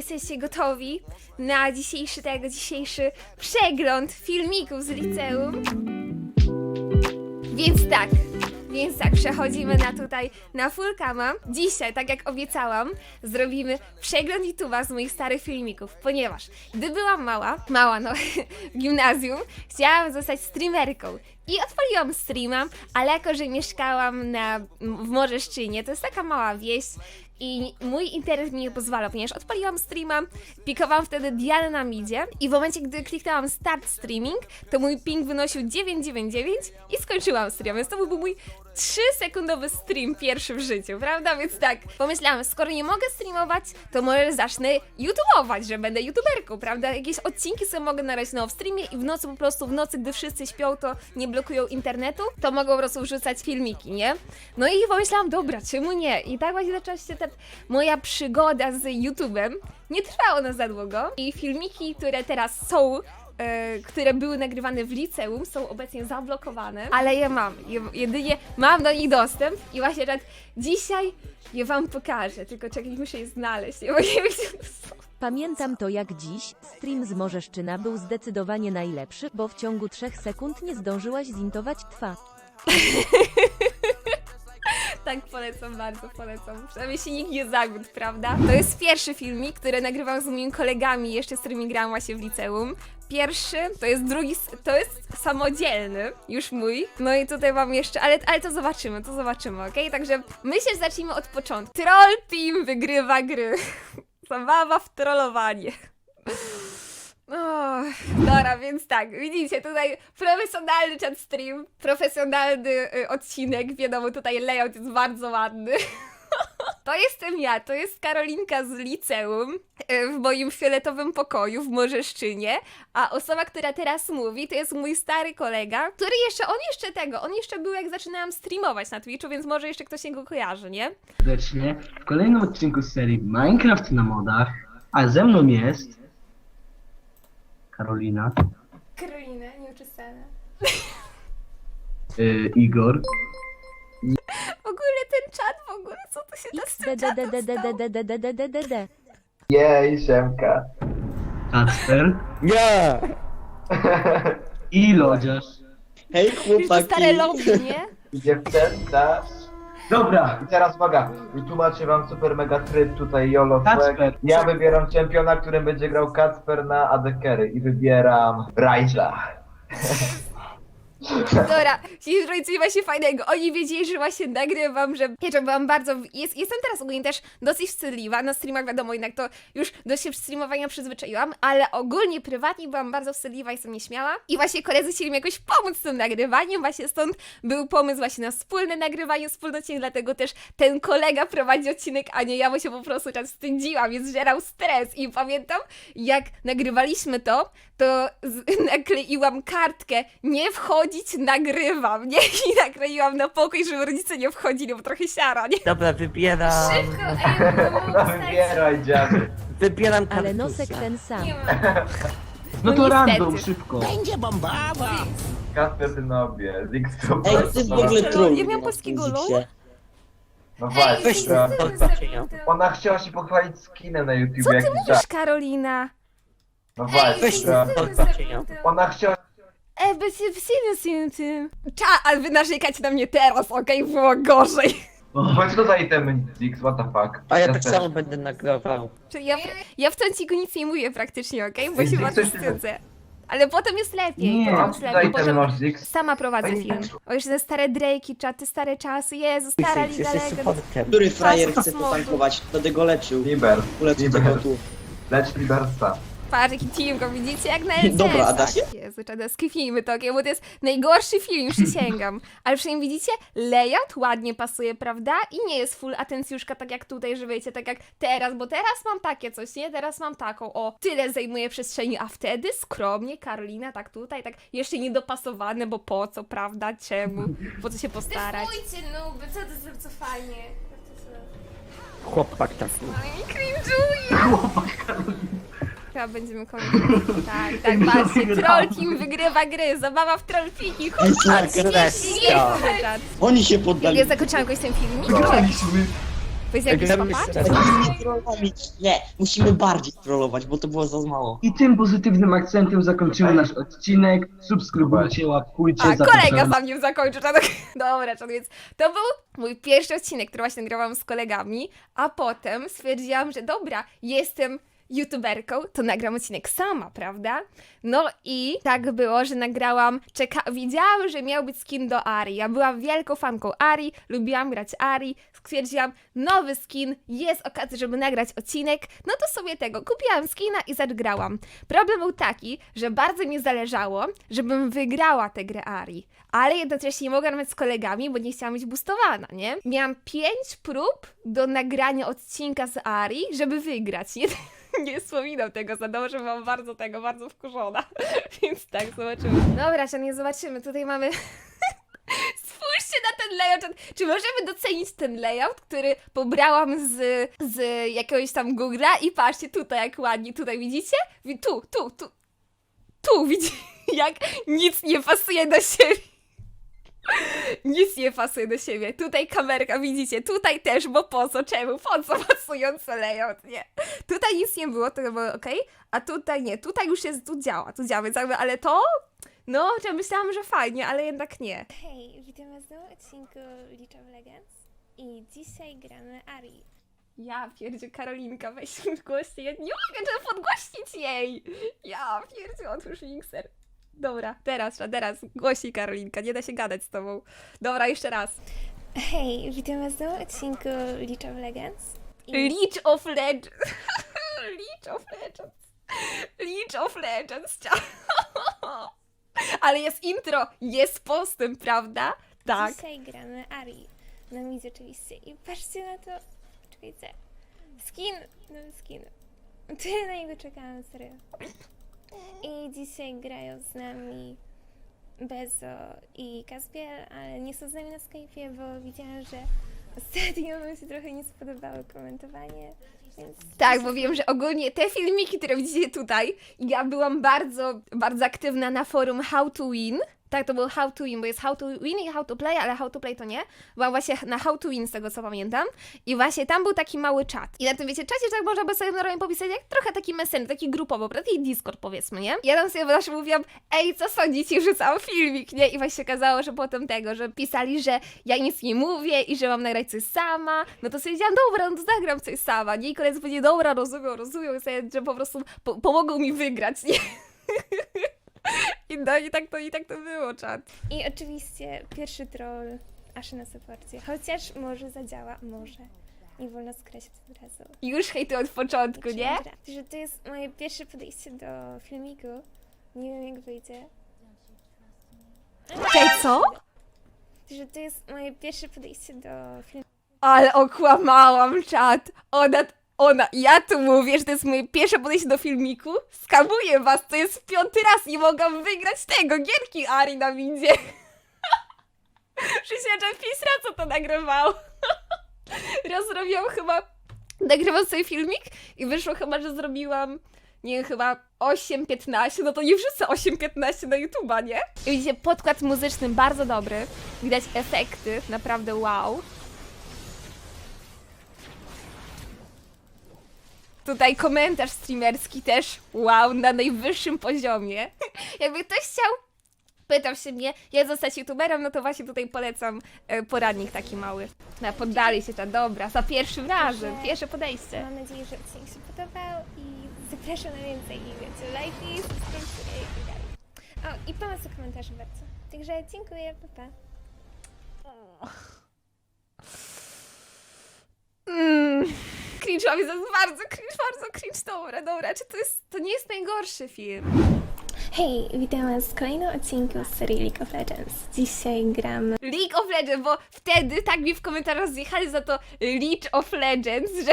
Jesteście gotowi na dzisiejszy tego, dzisiejszy przegląd filmików z liceum? Więc tak, więc tak, przechodzimy na tutaj, na Fullcama. Dzisiaj, tak jak obiecałam, zrobimy przegląd YouTube'a z moich starych filmików, ponieważ gdy byłam mała, mała no, w gimnazjum, chciałam zostać streamerką. I odpaliłam streama, ale jako, że mieszkałam na, w Morzeszczynie, to jest taka mała wieś, i mój internet mi nie pozwalał, ponieważ odpaliłam streama, pikowałam wtedy Dianę na midzie i w momencie, gdy kliknęłam start streaming, to mój ping wynosił 999 i skończyłam stream, więc to był mój 3-sekundowy stream pierwszy w życiu, prawda? Więc tak, pomyślałam, skoro nie mogę streamować, to może zacznę YouTubeować, że będę YouTuberką, prawda? Jakieś odcinki sobie mogę nagrać na streamie i w nocy po prostu, w nocy, gdy wszyscy śpią, to nie blokują internetu, to mogą po prostu wrzucać filmiki, nie? No i pomyślałam, dobra, czemu nie? I tak właśnie zaczęła się ta moja przygoda z YouTube'em. Nie trwała ona za długo i filmiki, które teraz są e, które były nagrywane w liceum, są obecnie zablokowane, ale je mam. Je, jedynie mam do nich dostęp i właśnie tak dzisiaj je wam pokażę, tylko czekaj, muszę je znaleźć, nie, to są. Pamiętam to jak dziś, stream z Morzeszczyna był zdecydowanie najlepszy, bo w ciągu 3 sekund nie zdążyłaś zintować twa. Tak, polecam, bardzo polecam. Przynajmniej się nikt nie zawiódł, prawda? To jest pierwszy filmik, który nagrywam z moimi kolegami, jeszcze z którymi grałam właśnie w liceum. Pierwszy, to jest drugi, to jest samodzielny, już mój. No i tutaj mam jeszcze, ale, ale to zobaczymy, to zobaczymy, okej? Także myślę, że zacznijmy od początku. Troll Team wygrywa gry. Zabawa w trollowanie. O, dobra, więc tak, widzicie, tutaj profesjonalny chat stream, profesjonalny y, odcinek, wiadomo, tutaj layout jest bardzo ładny. To jestem ja, to jest Karolinka z liceum y, w moim fioletowym pokoju w Morzeszczynie, a osoba, która teraz mówi, to jest mój stary kolega, który jeszcze, on jeszcze tego, on jeszcze był jak zaczynałam streamować na Twitchu, więc może jeszcze ktoś jego kojarzy, nie? serdecznie w kolejnym odcinku serii Minecraft na modach, a ze mną jest Karolina, Karolina, nieuczesana. y, Igor, W ogóle ten czat, w ogóle, co to się da z tym czatem stało? XDDDDDDDDDDD. Jej, Siemka. Kacper Nie! i Lodziarz. Hej Już to chłopaki! stare lobby, nie? Dziewczęta. Dobra, I teraz uwaga, wytłumaczę wam super mega tryb tutaj YOLO Kacper. Ja wybieram czempiona, którym będzie grał Kacper na AD i wybieram Rajza. Dobra, coś właśnie fajnego. Oni wiedzieli, że właśnie nagrywam, że ja byłam bardzo. Jest, jestem teraz ogólnie też dosyć wstydliwa. Na streamach wiadomo, jednak to już do się streamowania przyzwyczaiłam, ale ogólnie prywatnie byłam bardzo wstydliwa i sobie nie śmiała. I właśnie koledzy chcieli mi jakoś pomóc z tym nagrywaniem, właśnie stąd był pomysł właśnie na wspólne nagrywanie wspólnocie, dlatego też ten kolega prowadzi odcinek, a nie ja, bo się po prostu czas wstydziłam, więc żerał stres. I pamiętam, jak nagrywaliśmy to, to z- nakleiłam kartkę, nie wchodzić, nagrywam, nie? I nakleiłam na pokój, żeby rodzice nie wchodzili, bo trochę siara, nie? Dobra, wybieram. Szybko, ej, No wybieraj dziady. Wybieram Ale kaktusa. nosek ten sam. Nie ma. no to niestety. random, szybko. Kacper ty nobie, Zix to Ej, ty w ogóle Ja miałam polskiego lola? No Ej, Weź właśnie. to, zobaczcie ją. Ona chciała się pochwalić skinem na YouTube. Co ty jaki mówisz, czas. Karolina? No Weź właśnie. to, zobaczcie ją. Ona chciała E, bez tym tym. Cza, ale wy narzekacie na mnie teraz, okej? Było gorzej. Chodź tutaj temy Zix, what the fuck. A ja też. tak samo będę nagrywał. Ja, ja w ciąciku nic nie mówię praktycznie, okej? Bo się ty bardzo coś- wstydzę. Ale potem jest lepiej. Nie, potem No, jest lepiej. tutaj temy Potem masz Zix. sama prowadzę Ej, film. tak. O, jeszcze te stare Drake'i, czaty, stare czasy. Jezu, stara Liga Jesteś Legend. supportem. Który frajer chce smoku. potankować? Będę go leczył. Liber. Ulecę Liber. tu. Lecz Libersa. Patrz, jaki team go widzicie, jak na LCS. Dobra, a da się? Jezu, skipnijmy to, okej? bo to jest najgorszy film, przysięgam. Ale przynajmniej widzicie, layout ładnie pasuje, prawda? I nie jest full atencjuszka, tak jak tutaj, że wiecie, tak jak teraz, bo teraz mam takie coś, nie? Teraz mam taką, o, tyle zajmuje przestrzeni, a wtedy skromnie, Karolina, tak tutaj, tak jeszcze niedopasowane, bo po co, prawda? Czemu? Po co się postarać? Stójcie, no, bo co to za co fajnie. Chłopak tak. Oj, cringe'uję. Chyba będziemy kończyć. Tak, tak, patrzcie, Troll Team wygrywa gry, zabawa w trollpiki, Ej, chodź, tak, Agresja. Oni się poddali. Ja zakończyłam jakoś ten filmik. Graliśmy. Powiedz jakiś Gramy. Nie, musimy bardziej trollować, bo to było za mało. I tym pozytywnym akcentem zakończymy nasz odcinek. Subskrybujcie, łapkujcie, A, kolega zapraszamy. za mnie zakończy. Czad... Dobra, czad, więc to był mój pierwszy odcinek, który właśnie nagrałam z kolegami, a potem stwierdziłam, że dobra, jestem youtuberką, to nagram odcinek sama, prawda? No i tak było, że nagrałam, czeka... widziałam, że miał być skin do Ari. Ja byłam wielką fanką Ari, lubiłam grać Ari, stwierdziłam, nowy skin, jest okazja, żeby nagrać odcinek, no to sobie tego, kupiłam skina i zagrałam. Problem był taki, że bardzo mi zależało, żebym wygrała tę grę Ari, ale jednocześnie nie mogłam grać z kolegami, bo nie chciałam być boostowana, nie? Miałam pięć prób do nagrania odcinka z Ari, żeby wygrać. Nie, nie wspominam tego za dobrze, byłam bardzo tego, bardzo wkurzona. Więc tak, zobaczymy. Dobra, czy nie zobaczymy. Tutaj mamy... Spójrzcie na ten layout. Czy możemy docenić ten layout, który pobrałam z, z jakiegoś tam Google'a i patrzcie tutaj jak ładnie, tutaj widzicie? Wi- Tu, tu, tu. Tu, widzicie? Jak nic nie pasuje do siebie. Nic nie pasuje do siebie. Tutaj kamerka, widzicie? Tutaj też, bo po co? Czemu? Po co pasujący layout? Nie. Tutaj nic nie było, to było ok, a tutaj nie. Tutaj już jest, tu działa, tu działa, więc jakby, ale to... No, ja myślałam, że fajnie, ale jednak nie. Hej, witam was w nowym odcinku of Legends i dzisiaj gramy Ari. Ja pierdzie Karolinka, weź głośniej. Ja nie mogę żeby podgłośnić jej. Ja pierdzie, otwórz mikser. Dobra, teraz, teraz, głośniej Karolinka, nie da się gadać z tobą. Dobra, jeszcze raz. Hej, witam was w nowym odcinku League of Legends i Leech of Legends. Leech of Legends. Leech of Legends. Ale jest intro, jest postęp, prawda? Tak. dzisiaj gramy Ari. Na midzie oczywiście i patrzcie na to, czekajcie, skin, nowy skin. Tyle na niego czekałam, serio. I dzisiaj grają z nami Bezo i Kaspiel, ale nie są z nami na Skype'ie, bo widziałam, że ostatnio wam się trochę nie spodobało komentowanie. Tak, bo wiem, że ogólnie te filmiki, które widzicie tutaj, ja byłam bardzo, bardzo aktywna na forum How to Win. Tak, to był How to Win, bo jest How to Win i How to Play, ale How to Play to nie. Byłam właśnie na How to Win, z tego co pamiętam. I właśnie tam był taki mały czat. I na tym, wiecie, czacie tak można by sobie normalnie popisać, jak trochę taki messenger, taki grupowo, prawda? I Discord powiedzmy, nie? Ja tam sobie zawsze mówiłam, ej, co sądzicie, wrzucałam filmik, nie? I właśnie się okazało, że potem tego, że pisali, że ja nic nie mówię i że mam nagrać coś sama. No to stwierdziłam, dobra, no to zagram coś sama, nie? I koledzy powiedzieli, dobra, rozumiem, rozumiem, sobie, że po prostu po pomogą mi wygrać, nie? I, no, i, tak to, I tak to było, czat. I oczywiście pierwszy troll Aszy na supporcie. Chociaż może zadziała, może. Nie wolno skreślić od razu. Już hejtuję od początku, nie? Dobra. Że to jest moje pierwsze podejście do filmiku. Nie wiem jak wyjdzie. Czekaj, co? Że to jest moje pierwsze podejście do filmiku. Ale okłamałam czat. Ona, ona, ja tu mówię, że to jest moje pierwsze podejście do filmiku. Skamuję was, to jest piąty raz, nie mogłam wygrać tego, gierki Ari na windzie. Przysięczam pięć raz, co to nagrywał. Raz zrobiłam chyba, nagrywam sobie filmik i wyszło chyba, że zrobiłam, nie chyba 8.15, no to nie wrzucę 8.15 na YouTube'a, nie? I widzicie, podkład muzyczny bardzo dobry, widać efekty, naprawdę wow. Tutaj komentarz streamerski też, wow, na najwyższym poziomie. Jakby ktoś chciał, pytał się mnie, jak zostać youtuberem, no to właśnie tutaj polecam e, poradnik taki mały. Na poddali się ta dobra, za pierwszym razem, pierwsze podejście. Mam nadzieję, że odcinek się podobał i zapraszam na więcej. I wiecie, lajki, subskrypcje i tak dalej. O, i pomoc w komentarzu bardzo. Także dziękuję, pa pa. Cringe'owi, to jest bardzo cringe, bardzo cringe, dobra, dobra, czy to jest, to nie jest najgorszy film? Hej, witam was w kolejnym odcinku z serii League of Legends. Dzisiaj gramy League of Legends, bo wtedy tak mi w komentarzach zjechali za to League of Legends, że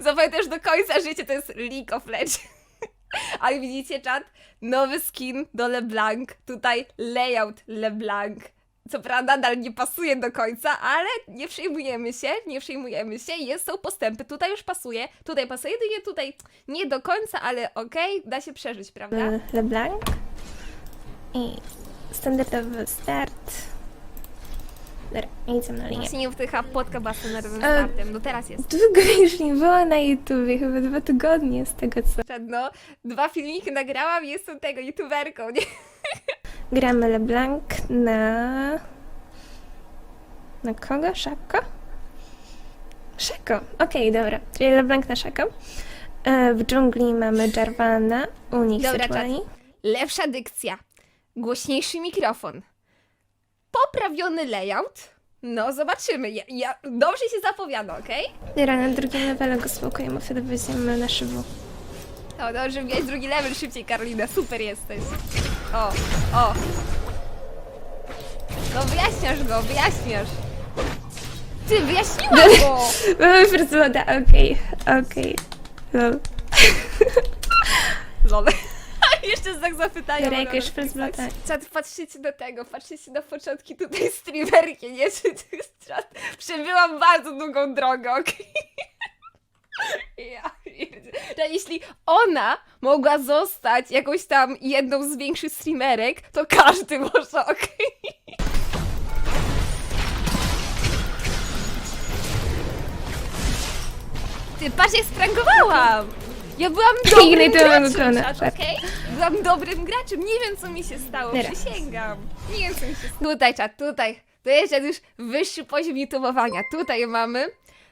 zapamiętasz do końca życia to jest League of Legends. Ale widzicie czat? Nowy skin do LeBlanc, tutaj layout LeBlanc. Co prawda nadal nie pasuje do końca, ale nie przejmujemy się, nie przejmujemy się, jest, są postępy, tutaj już pasuje, tutaj pasuje, jedynie tutaj nie do końca, ale okej, da się przeżyć, prawda? e, LeBlanc i standardowy start. Dobra, idź na linię. Właśnie nie wtycha płotka basenerowym E, startem, no teraz jest. Długo już nie było na YouTubie, chyba dwa tygodnie z tego co. No, dwa filmiki nagrałam i jestem tego youtuberką, nie? Gramy LeBlanc na... Na kogo? Szako? Szako, okej, dobra. Czyli LeBlanc na Szako. E, W dżungli mamy Jarvana, Unix Dobra, Rituali. Lepsza dykcja, głośniejszy mikrofon, poprawiony layout. No, zobaczymy. Ja, ja, dobrze się zapowiada, okej? Dobra, na drugim levelu go spokojnie wtedy weźmiemy na szybu. O, dobrze, miałeś drugi level szybciej, Karolina. Super jesteś. O, o. No, wyjaśniasz go, wyjaśniasz. Ty, wyjaśniłaś go! Mamy blooda, okej, okej. Lol. Lol. Jeszcze znak zapytania. Dobra, first napisać. blooda. Czat, patrzcie do tego, patrzcie na początki tutaj streamerki, nie? Czy czat? Przebyłam bardzo długą drogę, okej? Ja, jeśli ona mogła zostać jakąś tam jedną z większych streamerek, to każdy może, okej? Ty, patrz, jak sprankowałam! Ja byłam dobrym graczem, okonę. czat, okej? Byłam dobrym graczem, nie wiem co mi się stało, Teraz. przysięgam. Nie wiem co mi się stało. Tutaj, czat, tutaj. To jest już wyższy poziom youtubowania. Tutaj mamy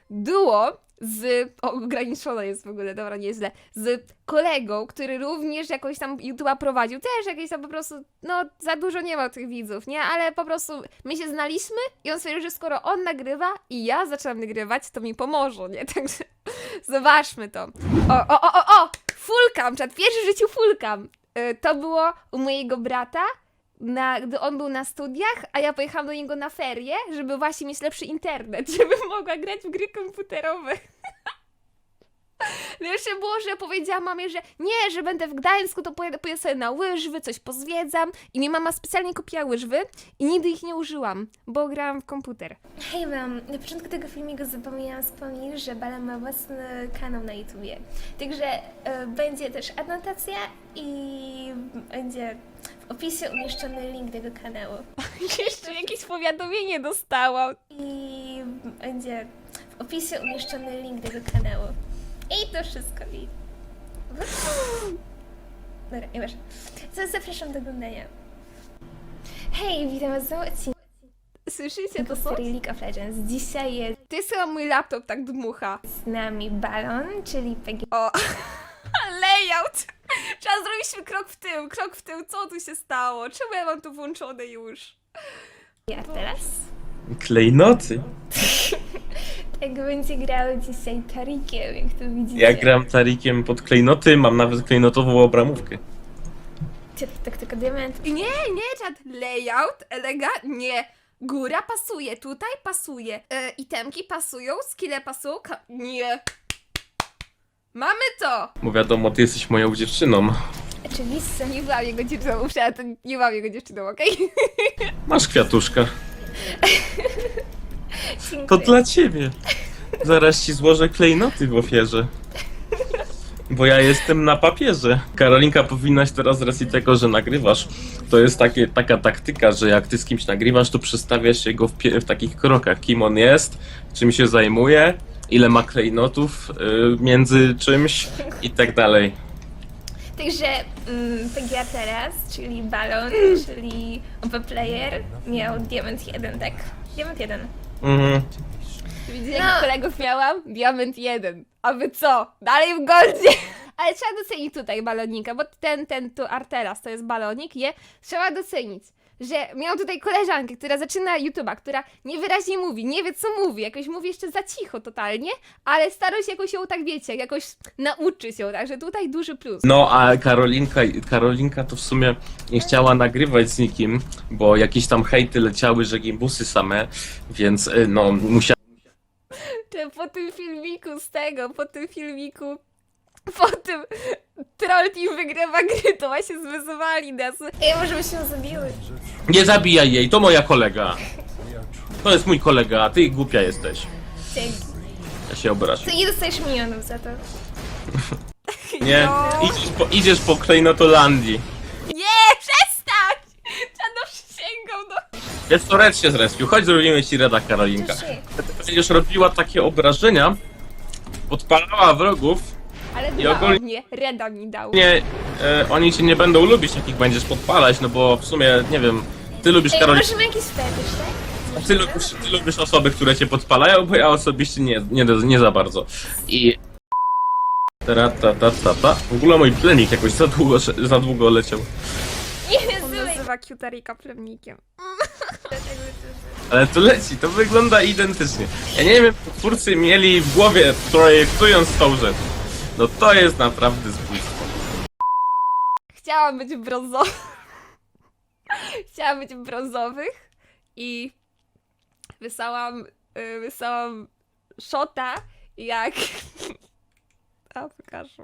duo z... O, ograniczone jest w ogóle, dobra, nieźle. Z kolegą, który również jakoś tam YouTube'a prowadził. Też jakieś tam po prostu, no za dużo nie ma tych widzów, nie? Ale po prostu my się znaliśmy i on stwierdził, że skoro on nagrywa i ja zaczęłam nagrywać, to mi pomoże, nie? Także zobaczmy to. O, o, o, o, o! Fullcam, czat, pierwszy w życiu fullcam. Y, To było u mojego brata, na, gdy on był na studiach, a ja pojechałam do niego na ferie, żeby właśnie mieć lepszy internet, żebym mogła grać w gry komputerowe. Lepsze było, że powiedziałam mamie, że nie, że będę w Gdańsku, to pojadę, pojadę sobie na łyżwy, coś pozwiedzam. I mi mama specjalnie kupiła łyżwy i nigdy ich nie użyłam, bo grałam w komputer. Hej wam, na początku tego filmiku zapomniałam wspomnieć, że Bala ma własny kanał na YouTubie. Także e, będzie też anotacja i będzie w opisie umieszczony link do jego kanału. Jeszcze jakieś powiadomienie dostałam. I będzie w opisie umieszczony link do jego kanału. I to wszystko. I... Dobra, nieważne. Co zapraszam do oglądania. Hej, witam was w nowym odcinku Słyszycie to serii League of Legends. Dzisiaj jest jest chyba mój laptop tak dmucha. z nami Balon, czyli PG O, layout! Trzeba zrobić krok w tył, krok w tył. Co tu się stało? Czemu ja mam to włączone już? teraz. Klejnoty. Tak będzie grał dzisiaj Tarikiem, jak to widzicie. Ja gram Tarikiem pod klejnoty, mam nawet klejnotową obramówkę. Tak, tak, tylko diament. Nie, nie, czad. Layout, elega, nie. Góra pasuje, tutaj pasuje. E, itemki pasują, skille pasują, ka- nie. Mamy to! Bo wiadomo, ty jesteś moją dziewczyną. Oczywiście. Nie byłam jego dziewczyną, muszę, to nie byłam jego dziewczyną, okej? Masz kwiatuszka. Dziękuję. To dla ciebie. Zaraz ci złożę klejnoty w ofierze. Bo ja jestem na papierze. Karolinka, powinnaś teraz z racji tego, że nagrywasz, to jest takie, taka taktyka, że jak ty z kimś nagrywasz, to przedstawiasz się go w, w takich krokach. Kim on jest, czym się zajmuje, ile ma klejnotów y, między czymś i tak dalej. Także mm, PGA teraz, czyli Balon, czyli OP Player, miał Diament 1, tak? Diament 1. Mhm. Widzicie, No. jak kolegów miałam? Diament jeden. A wy co? Dalej w goldzie! Ale trzeba docenić tutaj balonika, bo ten, ten tu Arteras to jest balonik, je? Trzeba docenić, że miałam tutaj koleżankę, która zaczyna YouTube'a, która niewyraźnie mówi, nie wie co mówi, jakoś mówi jeszcze za cicho totalnie, ale stara się jakoś ją tak, wiecie, jakoś nauczyć ją, także tutaj duży plus. No, a Karolinka, Karolinka to w sumie nie chciała nagrywać z nikim, bo jakieś tam hejty leciały, że gimbusy same, więc y, no, musiała Czy po tym filmiku z tego, po tym filmiku, po tym Troll Team wygrywa gry, to właśnie zwyzywali nas. Ej, może byśmy ją zabiły? Nie zabijaj jej, to moja kolega. To jest mój kolega, a ty głupia jesteś. Dzięki. Ja się obrażę. To nie dostajesz milionów za to. Nie, No. idziesz po, idziesz po Klejnotolandii. Nie, przestań! Czarno przysięgał, no. Jest to Red się zrespił, chodź zrobimy ci Reda, Karolinka. Trzy. Będziesz robiła takie obrażenia, podpalała wrogów, Ale I ogólnie- mnie, Reda mi dał. nie, e, oni cię nie będą lubić, jak ich będziesz podpalać, no bo w sumie, nie wiem, ty lubisz Ej, możemy jakiś fetysz, tak? ty lubisz, ty lubisz osoby, które cię podpalają, bo ja osobiście nie, nie, nie za bardzo. I... Ta, ta, ta, ta, ta. W ogóle mój plenik jakoś za długo, za długo leciał. Nie, On słuchaj. nazywa Cutarika plemnikiem. Ale to leci, to wygląda identycznie. Ja nie wiem, co twórcy mieli w głowie, projektując tą rzecz. No to jest naprawdę zbójstwo. Chciałam być brązowa. Chciałam być w brązowych i wysłałam, y, wysłałam szota jak... A, pokażę.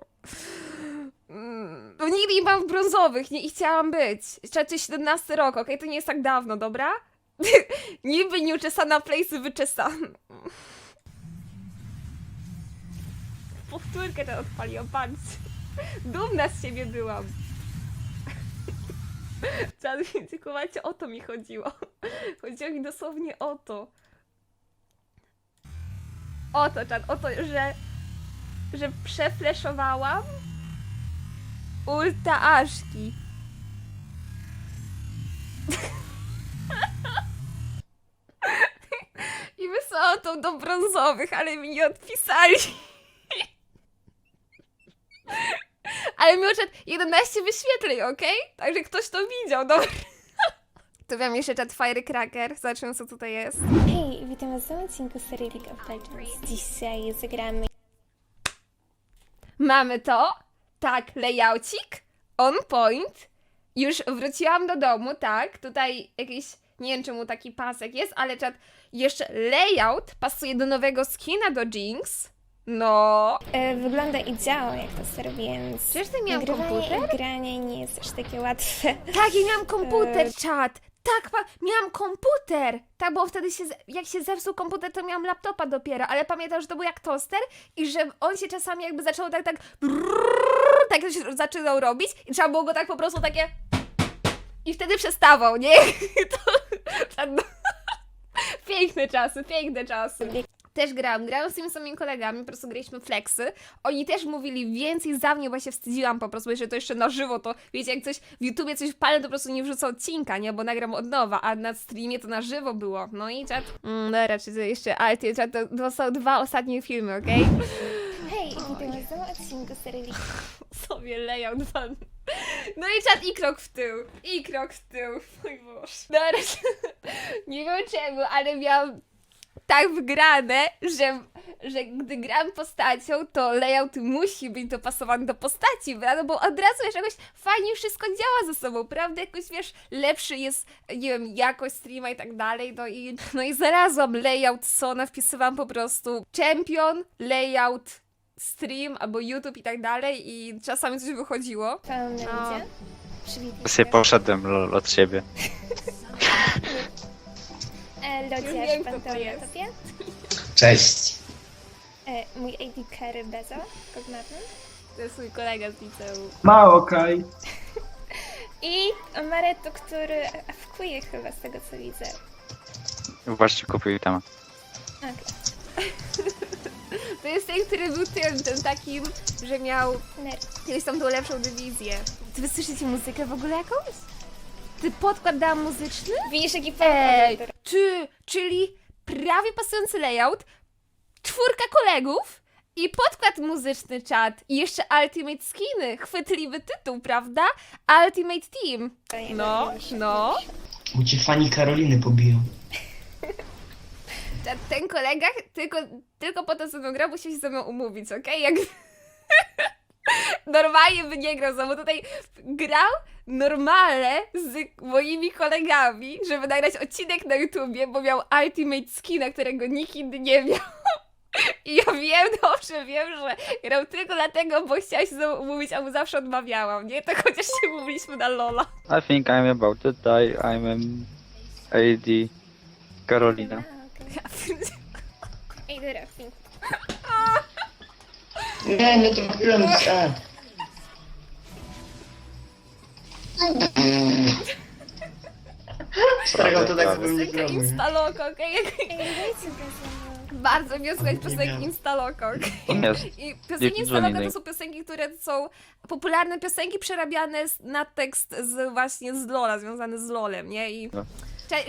Mm, No nigdy nie byłam w brązowych nie, i chciałam być. Jeszcze 17 rok, okej? To nie jest tak dawno, dobra? Niby nieuczesana place wyczesana. Powtórkę to odpaliłam, patrzcie. Dumna z siebie byłam. Czad, więc o to mi chodziło. Chodziło mi dosłownie o to. O to, czad, o to, że że przefleszowałam ulta Aszki. I wysłałam to do brązowych, ale mi nie odpisali. Ale miał czat 11 wyświetleń, okej? Także ktoś to widział, dobra. To wiem jeszcze czat Firecracker. Zobaczymy co tutaj jest. Hej, witam was w nowym odcinku serii League of Legends. Dzisiaj zagramy Mamy to. Tak, layoucik. On point. Już wróciłam do domu, tak. Tutaj jakiś, nie wiem czemu taki pasek jest, ale czat, jeszcze layout pasuje do nowego skina do Jinx. No. E, wygląda i działa jak to ser, więc Przecież ty miałam nagrywanie komputer? i granie nie jest aż takie łatwe. Tak, ja miałam komputer, E. czat. Tak, pa- miałam komputer. Tak, bo wtedy się, jak się zepsuł komputer, to miałam laptopa dopiero, ale pamiętam, że to był jak toster i że on się czasami jakby zaczął tak, tak, brrrr, tak się zaczynał robić i trzeba było go tak po prostu takie i wtedy przestawał, nie? To, to. Piękne czasy, piękne czasy. Też grałam, grałam z tymi samymi kolegami, po prostu graliśmy flexy. Oni też mówili więcej za mnie, bo ja się wstydziłam po prostu, jeżeli to jeszcze na żywo, to wiecie, jak coś w YouTubie coś palę, to po prostu nie wrzucę odcinka, nie? Bo nagram od nowa, a na streamie to na żywo było. No i czat... Mm, dobra, czy to jeszcze... Ale ty, czat, to, to są dwa ostatnie filmy, okej? Hej, witam w nowym odcinku serii sobie layout fan. No i czat i krok w tył. I krok w tył. Mój Boże. Dobra, nie wiem czemu, ale miałam tak wgrane, że, że gdy gram postacią, to layout musi być dopasowany do postaci, prawda? No bo od razu wiesz, jakoś fajnie wszystko działa ze sobą, prawda? Jakoś wiesz, lepszy jest, nie wiem, jakość streama i tak dalej. No i, no i znalazłam layout Sona, wpisywałam po prostu champion, layout stream albo YouTube i tak dalej i czasami coś wychodziło. Pełna No. ludzie. Przywitaj sobie poszedłem lol od siebie. E, Lodziarz. Cześć. E, mój AD Carry Bezo, Kognatny. To jest mój kolega z liceum. Mało, okej. I Amaretto, który wkuje chyba z tego co widzę. Właśnie kupił tam. Okay. To jest ten, który był tym, ten takim, że miał Nerd. kiedyś tam tą lepszą dywizję. Ty wy słyszycie muzykę w ogóle jakąś? Ty podkład dałam muzyczny? Widzisz jaki Ej, podkład? czy, czyli prawie pasujący layout, czwórka kolegów i podkład muzyczny czat i jeszcze Ultimate Skiny, chwytliwy tytuł, prawda? Ultimate Team. No, no. Bo cię fani Karoliny pobiją. Czat, Ten kolega tylko, tylko po to ze mną grał, musiał się ze mną umówić, okej? Jak... Normalnie by nie grał, bo tutaj grał normalnie z moimi kolegami, żeby nagrać odcinek na YouTubie, bo miał Ultimate Skina, którego nikt inny nie miał. I ja wiem, dobrze wiem, że grał tylko dlatego, bo chciała się ze mną umówić, a mu zawsze odmawiałam, nie? To chociaż się umówiliśmy na Lola. I think I'm about to die. I'm an AD Karolina. Ej, dobra, fin. Nie, nie trafiłem w czat. Starego to tak bym nie Piosenka zrobił. Instaloko, okej? Piosenkę. Bardzo miło słuchać piosenki Nie. Instaloko, okej? Jest. I piosenki i Instaloko Johnny to są piosenki, które są popularne piosenki przerabiane z- na tekst z właśnie z Lola, związany z Lolem, nie? I No.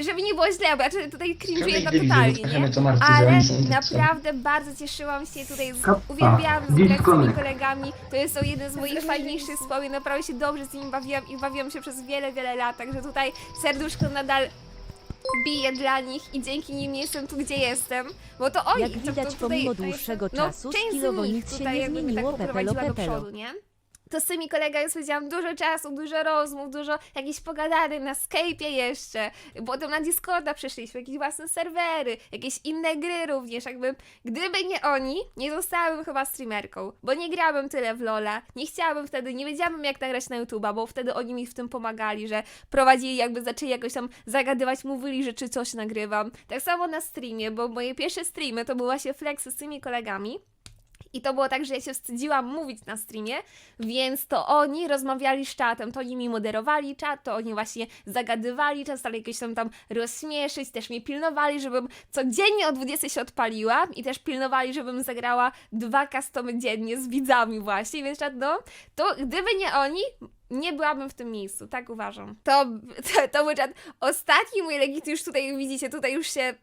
Żeby nie było źle, bo ja tutaj cringe'uję na totalnie, nie? Ale naprawdę bardzo cieszyłam się tutaj, z, uwielbiałam z connect. kolegami, to jest to jeden z moich fajniejszych wspomnień, naprawdę się dobrze z nimi bawiłam i bawiłam się przez wiele, wiele lat, także tutaj serduszko nadal bije dla nich i dzięki nim jestem tu, gdzie jestem, bo to oni, Jak widać, pomimo dłuższego no, czasu, skillowo nich nic się nie zmieniło, tak pepelo poprowadziła do pepelo. przodu, nie? To z tymi kolegami spędziłam dużo czasu, dużo rozmów, dużo jakichś pogadanych na Skype'ie jeszcze. Potem na Discorda przyszliśmy, jakieś własne serwery, jakieś inne gry również. Jakby, gdyby nie oni, nie zostałabym chyba streamerką, bo nie grałabym tyle w Lola. Nie chciałabym wtedy, nie wiedziałabym jak nagrać na YouTube'a, bo wtedy oni mi w tym pomagali, że prowadzili, jakby zaczęli jakoś tam zagadywać, mówili, że czy coś nagrywam. Tak samo na streamie, bo moje pierwsze streamy to były właśnie flexy z tymi kolegami. I to było tak, że ja się wstydziłam mówić na streamie, więc to oni rozmawiali z czatem, to oni mi moderowali czat, to oni właśnie zagadywali czas, stali jakieś tam tam rozśmieszyć, też mnie pilnowali, żebym codziennie o 20 się odpaliła i też pilnowali, żebym zagrała dwa customy dziennie z widzami właśnie, więc czat, no, to gdyby nie oni, nie byłabym w tym miejscu, tak uważam. To, to, to był czat ostatni mój legit, już tutaj widzicie, tutaj już się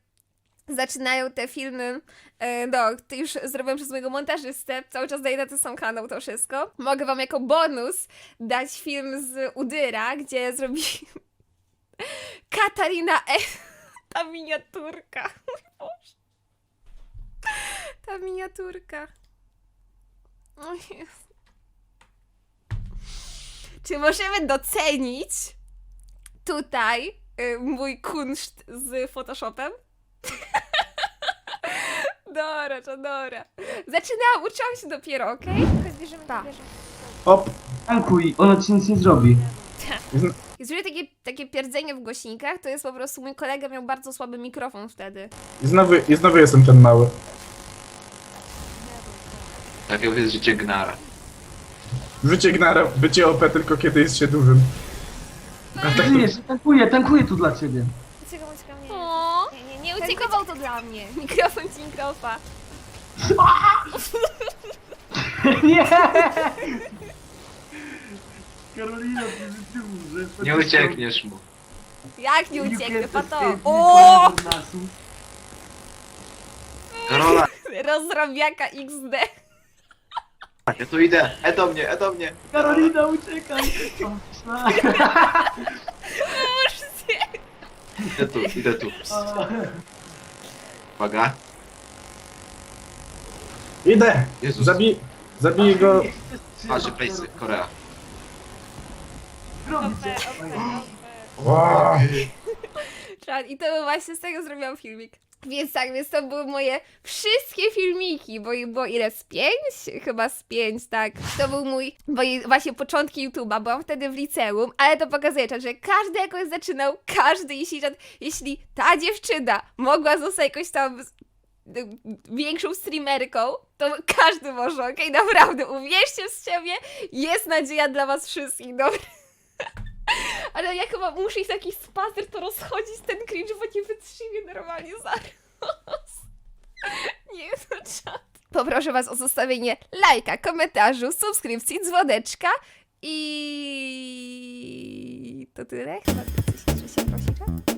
zaczynają te filmy, e, no, już zrobiłem przez mojego montażystę, cały czas daję na ten sam kanał to wszystko. Mogę wam jako bonus dać film z Udyra, gdzie zrobi Katarina E. Ta miniaturka. Mój Boże. Ta miniaturka. O. Czy możemy docenić tutaj y, mój kunszt z Photoshopem? Dora, to Dora. Zaczynałam, uczyłam się dopiero, okej? Chodź, bierzemy, Tak. Op, tankuj, ona ci nic nie zrobi. Jeżeli takie, takie pierdzenie w głośnikach, to jest po prostu mój kolega miał bardzo słaby mikrofon wtedy. I znowu, I znowu jestem ten mały. Takie jest życie gnara. Życie gnara, bycie OP tylko kiedy jest się dużym. A tak tankuję, tankuję tu dla ciebie. Tankował to dla mnie. Mikrofon ci mikrofa. Nie! Karolina, ty że... Nie uciekniesz mu. Jak nie ucieknę, pato? O. Karola, rozrabiaka XD. ja tu idę. E do mnie, e do mnie. Karolina, uciekaj! O, Idę tu, idę tu. Uwaga. Idę! Jezus. Zabij... Zabiję go... Patrzę, Playsy, Korea. Czad, I to właśnie z tego zrobiłam filmik. Więc tak, więc to były moje wszystkie filmiki, bo było ile? Z pięć? Chyba z pięć, tak. To był mój, moje właśnie początki YouTube'a, byłam wtedy w liceum, ale to pokazuje, że każdy jakoś zaczynał, każdy, jeśli, jeśli ta dziewczyna mogła zostać jakoś tam większą streamerką, to każdy może, okej? Naprawdę, uwierzcie w siebie, jest nadzieja dla was wszystkich, dobra? Ale ja chyba muszę iść taki spacer, to rozchodzić ten cringe, bo nie wytrzymię normalnie zaraz. Nie no czat. Poproszę was o zostawienie lajka, komentarzu, subskrypcji, dzwoneczka i... To tyle? Chyba się prosi, tak?